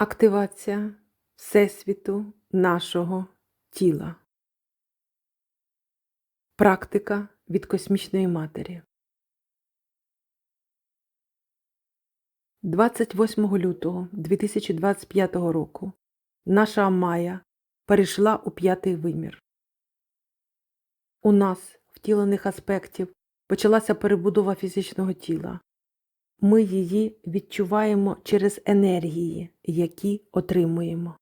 Активація Всесвіту нашого тіла. Практика від космічної матері. 28 лютого 2025 року наша Амая перейшла у п'ятий вимір. У нас, втілених аспектів, почалася перебудова фізичного тіла. Ми її відчуваємо через енергії, які отримуємо.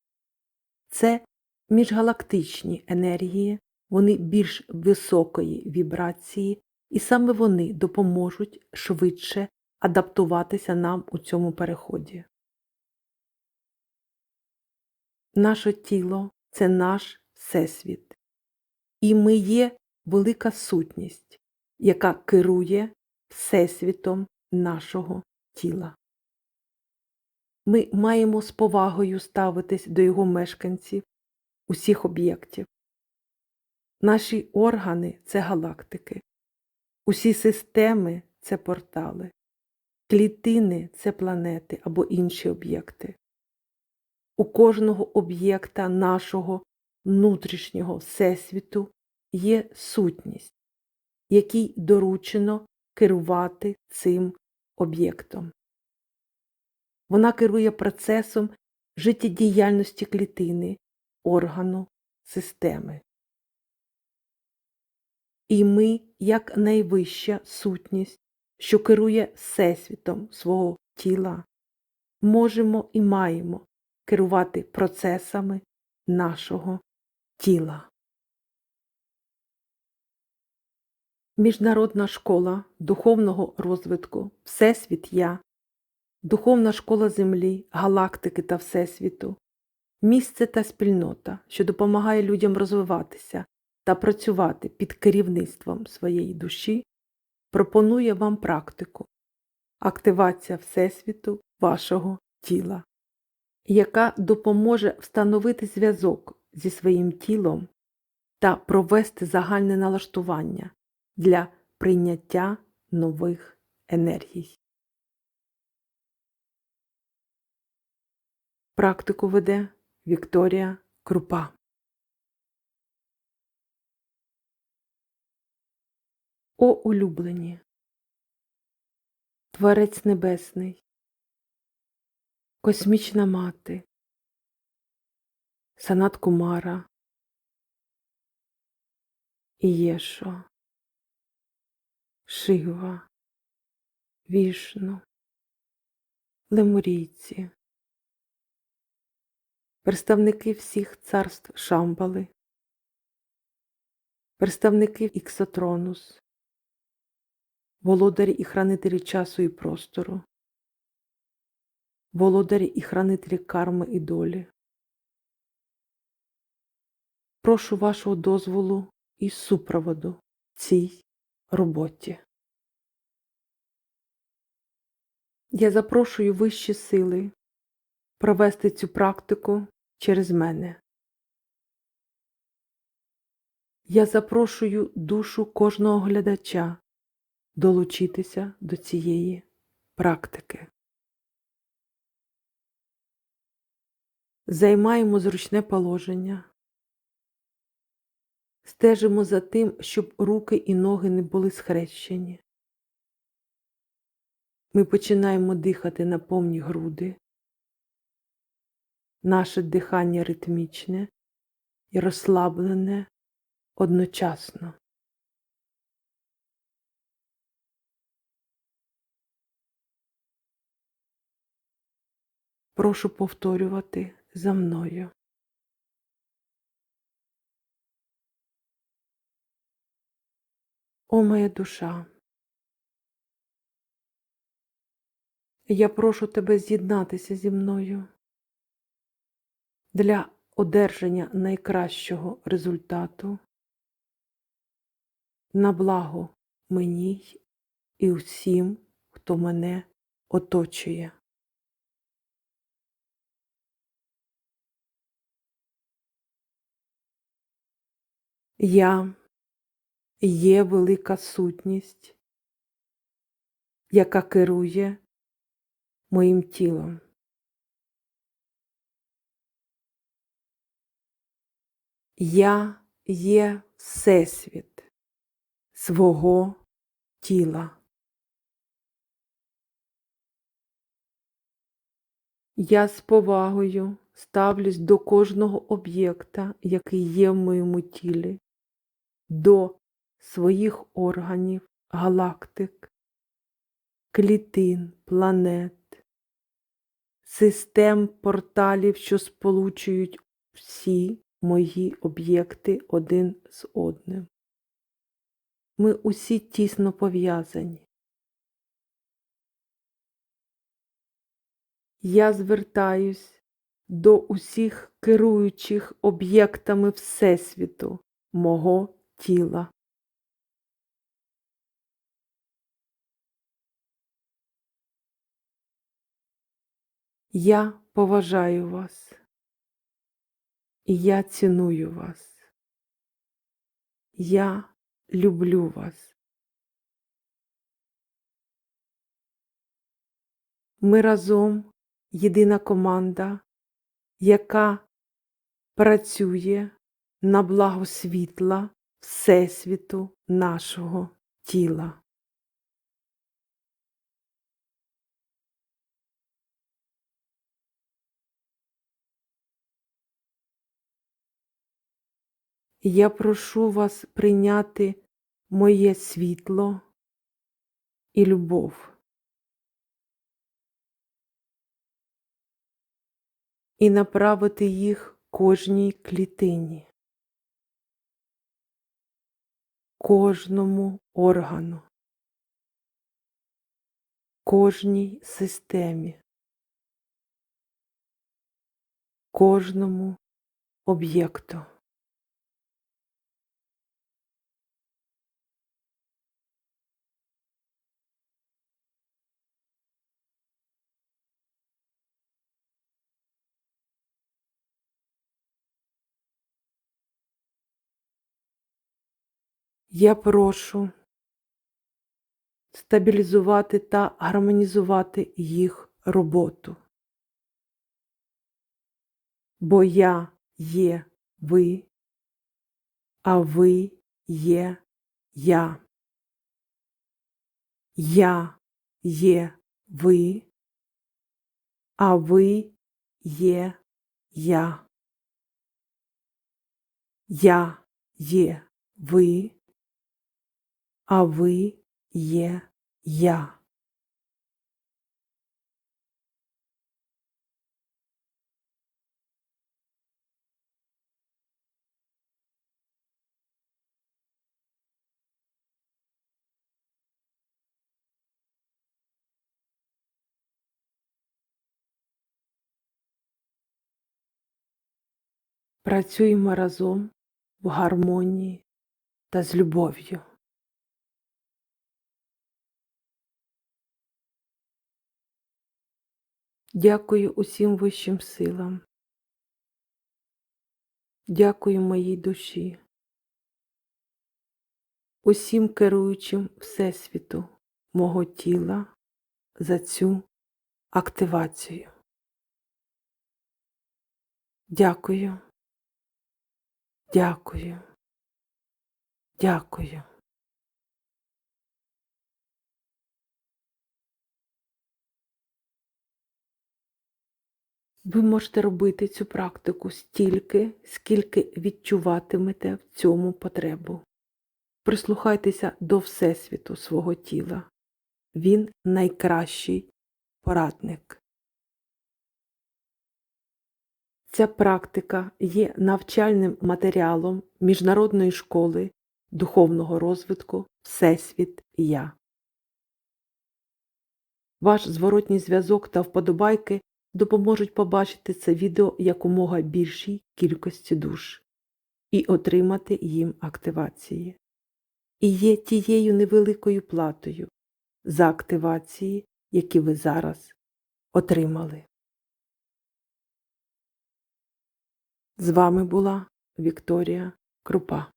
Це міжгалактичні енергії, вони більш високої вібрації, і саме вони допоможуть швидше адаптуватися нам у цьому переході. Наше тіло це наш всесвіт, і ми є велика сутність, яка керує всесвітом нашого тіла. Ми маємо з повагою ставитись до його мешканців, усіх об'єктів. Наші органи це галактики, усі системи це портали, клітини це планети або інші об'єкти. У кожного об'єкта нашого внутрішнього всесвіту є сутність, якій доручено керувати цим об'єктом. Вона керує процесом життєдіяльності клітини, органу, системи. І ми, як найвища сутність, що керує всесвітом свого тіла, можемо і маємо керувати процесами нашого тіла. Міжнародна школа духовного розвитку Всесвіт Я, Духовна школа Землі, галактики та Всесвіту, місце та спільнота, що допомагає людям розвиватися та працювати під керівництвом своєї душі, пропонує вам практику активація Всесвіту вашого тіла, яка допоможе встановити зв'язок зі своїм тілом та провести загальне налаштування для прийняття нових енергій. Практику веде Вікторія Крупа. О улюблені, Творець Небесний, Космічна Мати, Санат Кумара, Ієшо, Шива, Вішну, Лемурійці, представники всіх царств Шамбали, представники Іксотронус, володарі і хранителі часу і простору, володарі і хранителі карми і долі. Прошу вашого дозволу і супроводу цій роботі. Я запрошую вищі сили провести цю практику через мене. Я запрошую душу кожного глядача долучитися до цієї практики. Займаємо зручне положення. Стежимо за тим, щоб руки і ноги не були схрещені. Ми починаємо дихати на повні груди. Наше дихання ритмічне і розслаблене одночасно. Прошу повторювати за мною. О моя душа, я прошу тебе з'єднатися зі мною для одержання найкращого результату на благо мені і всім, хто мене оточує. Я є велика сутність, яка керує моїм тілом. Я є Всесвіт свого тіла. Я з повагою ставлюсь до кожного об'єкта, який є в моєму тілі, до своїх органів, галактик, клітин, планет, систем порталів, що сполучують всі мої об'єкти один з одним. Ми усі тісно пов'язані. Я звертаюсь до усіх керуючих об'єктами Всесвіту мого тіла. Я поважаю вас. І я ціную вас. Я люблю вас. Ми разом єдина команда, яка працює на благо світла Всесвіту нашого тіла. Я прошу вас прийняти моє світло і любов. І направити їх кожній клітині, кожному органу, кожній системі, кожному об'єкту. Я прошу стабілізувати та гармонізувати їх роботу. Бо я є ви, а ви є я. Я є ви, а ви є я. Я є ви, а ви є я. Працюємо разом в гармонії та з любов'ю. Дякую усім вищим силам. Дякую моїй душі, усім керуючим Всесвіту мого тіла за цю активацію. Дякую. Дякую. Дякую. Ви можете робити цю практику стільки, скільки відчуватимете в цьому потребу. Прислухайтеся до Всесвіту свого тіла. Він найкращий порадник. Ця практика є навчальним матеріалом Міжнародної школи духовного розвитку Всесвіт Я. Ваш зворотній зв'язок та вподобайки допоможуть побачити це відео якомога більшій кількості душ і отримати їм активації. І є тією невеликою платою за активації, які ви зараз отримали. З вами була Вікторія Крупа.